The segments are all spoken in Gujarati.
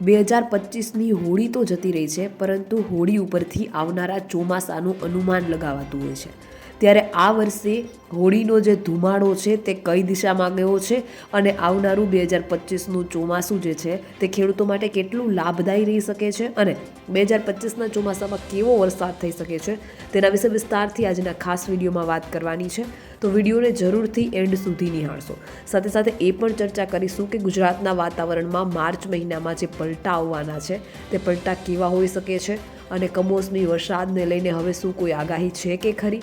બે હજાર પચીસની હોળી તો જતી રહી છે, પરંતુ હોળી ઉપરથી આવનારા ચોમાસાનું અનુમાન લગાવાતું હોય છે. ત્યારે આ વર્ષે હોળીનો જે ધુમાડો છે તે કઈ દિશામાં ગયો છે અને આવનારું બે હજાર પચીસનું ચોમાસું જે છે તે ખેડૂતો માટે કેટલું લાભદાયી રહી શકે છે અને બે હજાર પચીસના ચોમાસામાં કેવો વરસાદ થઈ શકે છે તેના વિશે વિસ્તારથી આજના ખાસ વિડીયોમાં વાત કરવાની છે. તો વિડીયોને જરૂરથી એન્ડ સુધી નિહાળશો. સાથે સાથે એ પણ ચર્ચા કરીશું કે ગુજરાતના વાતાવરણમાં માર્ચ મહિનામાં જે પલટા આવવાના છે તે પલટા કેવા હોઈ શકે છે અને કમોસમી વરસાદને લઈને હવે શું કોઈ આગાહી છે કે ખરી?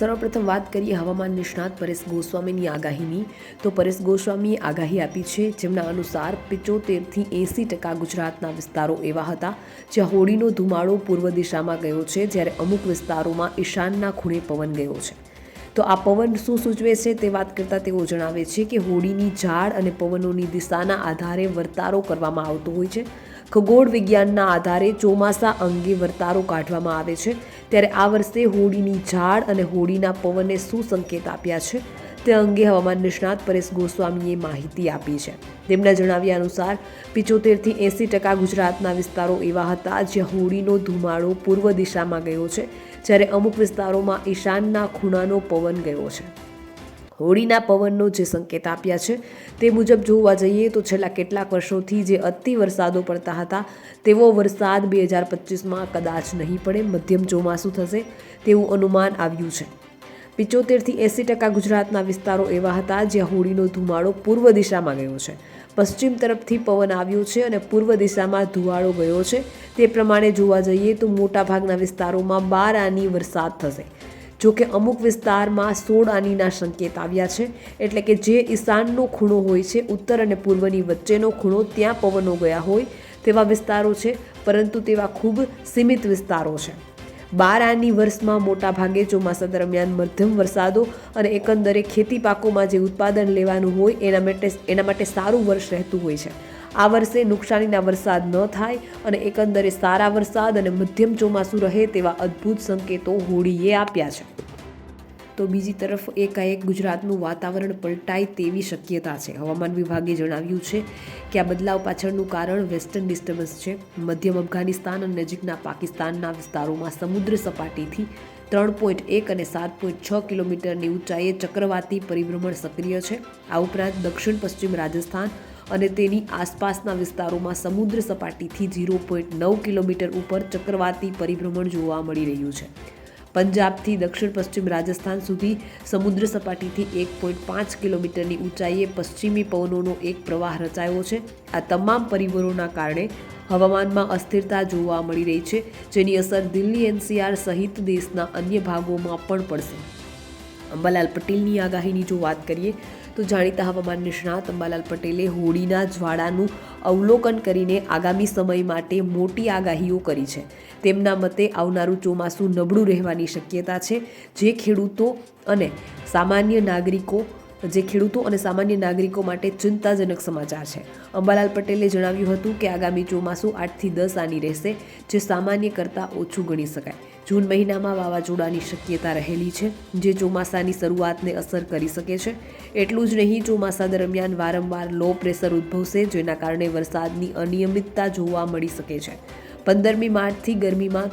સર્વપ્રથમ વાત કરીએ હવામાન નિષ્ણાત પરેશ ગોસ્વામીની આગાહીની. તો પરેશ ગોસ્વામીએ આગાહી આપી છે, જેમના અનુસાર પિચોતેરથી એંસી ટકા ગુજરાતના વિસ્તારો એવા હતા, જ્યાં હોળીનો ધુમાડો પૂર્વ દિશામાં ગયો છે, જ્યારે અમુક વિસ્તારોમાં ઈશાનના ખૂણે પવન ગયો છે. તો આ પવન શું સૂચવે છે તે વાત કરતાં તેઓ જણાવે છે કે હોળીની ઝાડ અને પવનોની દિશાના આધારે વર્તારો કરવામાં આવતો હોય છે. ખગોળ વિજ્ઞાનના આધારે ચોમાસા અંગે વર્તારો કાઢવામાં આવે છે. ત્યારે આ વર્ષે હોળીની ઝાડ અને હોળીના પવને શું સંકેત આપ્યા છે. તે અંગે હવામાન નિષ્ણાત પરેશ ગોસ્વામીએ માહિતી આપી છે. તેમના જણાવ્યા અનુસાર, પિચોતેરથી એંસી ટકા ગુજરાતના વિસ્તારો એવા હતા જ્યાં હોળીનો ધુમાડો પૂર્વ દિશામાં ગયો છે, જ્યારે અમુક વિસ્તારોમાં ઈશાનના ખૂણાનો પવન ગયો છે. હોળીના પવનનો જે સંકેત આપ્યા છે તે મુજબ જોવા જઈએ તો છેલ્લા કેટલાક વર્ષોથી જે અતિ વરસાદો પડતા હતા, તેવો વરસાદ બે હજાર પચીસમાં કદાચ નહીં પડે, મધ્યમ ચોમાસું થશે તેવું અનુમાન આવ્યું છે. પિચોતેરથી એંસી ટકા ગુજરાતના વિસ્તારો એવા હતા જ્યાં હોળીનો ધુમાડો પૂર્વ દિશામાં ગયો છે. પશ્ચિમ તરફથી પવન આવ્યો છે અને પૂર્વ દિશામાં ધુવાળો ગયો છે. તે પ્રમાણે જોવા જઈએ તો મોટાભાગના વિસ્તારોમાં બાર આની વરસાદ થશે. જો કે અમુક વિસ્તારમાં સોળ આનીના સંકેત આવ્યા છે. એટલે કે જે ઈશાનનો ખૂણો હોય છે, ઉત્તર અને પૂર્વની વચ્ચેનો ખૂણો ત્યાં પવનો ગયા હોય તેવા વિસ્તારો છે, પરંતુ તેવા ખૂબ સીમિત વિસ્તારો છે. બાર આની વર્ષમાં મોટા ભાગે ચોમાસા દરમિયાન મધ્યમ વરસાદો અને એકંદરે ખેતી પાકોમાં જે ઉત્પાદન લેવાનું હોય એના માટે એના માટે સારું વર્ષ રહેતું હોય છે. આ વર્ષે નુકસાનીના વરસાદ ન થાય અને એકંદરે સારા વરસાદ અને મધ્યમ ચોમાસું રહે તેવા અદ્ભુત સંકેતો હોળીએ આપ્યા છે. તો બીજી તરફ એકાએક ગુજરાતનું વાતાવરણ પલટાય તેવી શક્યતા છે. હવામાન વિભાગે જણાવ્યું છે કે આ બદલાવ પાછળનું કારણ વેસ્ટર્ન ડિસ્ટર્બન્સ છે. મધ્યમ અફઘાનિસ્તાન અને નજીકના પાકિસ્તાનના વિસ્તારોમાં સમુદ્ર સપાટીથી ત્રણ પોઈન્ટ એક અને સાત પોઈન્ટ છ કિલોમીટરની ઊંચાઈએ ચક્રવાતી પરિભ્રમણ સક્રિય છે. આ ઉપરાંત દક્ષિણ પશ્ચિમ રાજસ્થાન અને તેની આસપાસના વિસ્તારોમાં સમુદ્ર સપાટીથી ઝીરો પોઈન્ટ નવ કિલોમીટર ઉપર ચક્રવાતી પરિભ્રમણ જોવા મળી રહ્યું છે. પંજાબથી દક્ષિણ પશ્ચિમ રાજસ્થાન સુધી સમુદ્ર સપાટીથી એક પોઈન્ટ પાંચ કિલોમીટરની ઊંચાઈએ પશ્ચિમી પવનોનો એક પ્રવાહ રચાયો છે. આ તમામ પરિબળોના કારણે હવામાનમાં અસ્થિરતા જોવા મળી રહી છે, જેની અસર દિલ્હી એનસીઆર સહિત દેશના અન્ય ભાગોમાં પણ પડશે. અંબાલાલ પટેલની આગાહીની જો વાત કરીએ તો જાણીતા હવામાન નિષ્ણાત અંબાલાલ પટેલે હોળીના જ્વાળાનું અવલોકન કરીને આગામી સમય માટે મોટી આગાહીઓ કરી છે. તેમના મતે આવનારું ચોમાસું નબળું રહેવાની શક્યતા છે. જે ખેડૂતો અને સામાન્ય નાગરિકો, જે ખેડૂતો અને સામાન્ય નાગરિકો માટે ચિંતાજનક સમાચાર છે. અંબાલાલ પટેલે જણાવ્યું હતું કે આગામી ચોમાસું આઠથી દસ આની રહેશે, જે સામાન્ય કરતાં ઓછું ગણી શકાય. જૂન મહિનામાં વાવાઝોડાની શક્યતા રહેલી છે, જે ચોમાસાની શરૂઆતને અસર કરી શકે છે. એટલું જ નહીં, ચોમાસા દરમિયાન વારંવાર લો પ્રેશર ઉદ્ભવશે, જેના કારણે વરસાદની અનિયમિતતા જોવા મળી શકે છે. પંદરમી માર્ચથી ગરમીમાં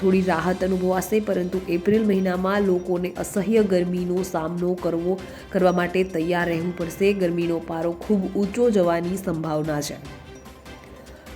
થોડી રાહત અનુભવાશે, પરંતુ એપ્રિલ મહિનામાં લોકોને અસહ્ય ગરમીનો સામનો કરવો, કરવા માટે તૈયાર રહેવું પડશે. ગરમીનો પારો ખૂબ ઊંચો જવાની સંભાવના છે.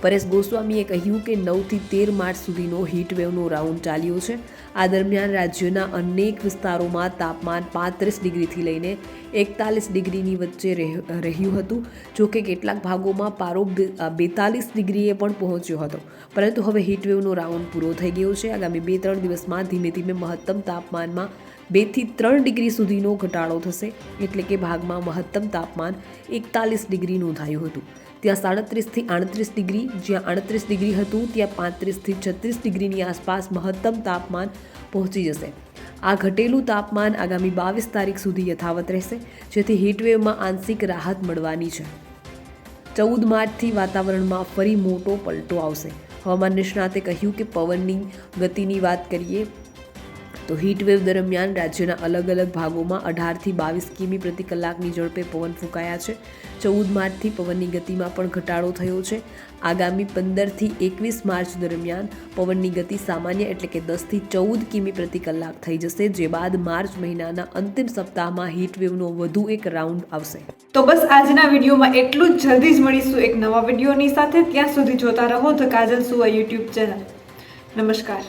પરેશ ગોસ્વામીએ કહ્યું કે નવથી તેર માર્ચ સુધીનો હીટવેવનો રાઉન્ડ ચાલ્યો છે. આ દરમિયાન રાજ્યના અનેક વિસ્તારોમાં તાપમાન પાંત્રીસ ડિગ્રીથી લઈને એકતાલીસ ડિગ્રીની વચ્ચે રહ- રહ્યું હતું જોકે કેટલાક ભાગોમાં પારો બેતાલીસ ડિગ્રીએ પણ પહોંચ્યો હતો. પરંતુ હવે હીટવેવનો રાઉન્ડ પૂરો થઈ ગયો છે. આગામી બે, ત્રણ દિવસમાં ધીમે ધીમે મહત્તમ તાપમાનમાં બેથી ત્રણ ડિગ્રી સુધીનો ઘટાડો થશે, એટલે કે ભાગમાં મહત્તમ તાપમાન એકતાલીસ ડિગ્રી નોંધાયું હતું. ત્યાં સાડત્રીસથી આડત્રીસ ડિગ્રી, જ્યાં આડત્રીસ ડિગ્રી હતું, ત્યાં પાંત્રીસથી છત્રીસ ડિગ્રીની આસપાસ મહત્તમ તાપમાન પહોંચી જશે. આ ઘટેલું તાપમાન આગામી બાવીસ તારીખ સુધી યથાવત રહેશે, જેથી હીટવેવમાં આંશિક રાહત મળવાની છે. ચૌદ માર્ચથી વાતાવરણમાં ફરી મોટો પલટો આવશે. હવામાન નિષ્ણાતે કહ્યું કે પવનની ગતિની વાત કરીએ તો હીટવેવ દરમિયાન રાજ્યના અલગ અલગ ભાગોમાં અઢારથી બાવીસ કિમી પ્રતિ કલાકની ઝડપે પવન ફૂંકાયા છે. ચૌદ માર્ચથી પવનની ગતિમાં પણ ઘટાડો થયો છે. આગામી પંદરથી એકવીસ માર્ચ દરમિયાન પવનની ગતિ સામાન્ય એટલે કે દસથી ચૌદ કિમી પ્રતિ કલાક થઈ જશે, જે બાદ માર્ચ મહિનાના અંતિમ સપ્તાહમાં હીટવેવનો વધુ એક રાઉન્ડ આવશે. તો બસ આજના વિડીયોમાં એટલું જ. જલ્દી જ મળીશું એક નવા વિડીયોની સાથે. ત્યાં સુધી જોતા રહો ધ કાજલ સુવા યુટ્યુબ ચેનલ. નમસ્કાર.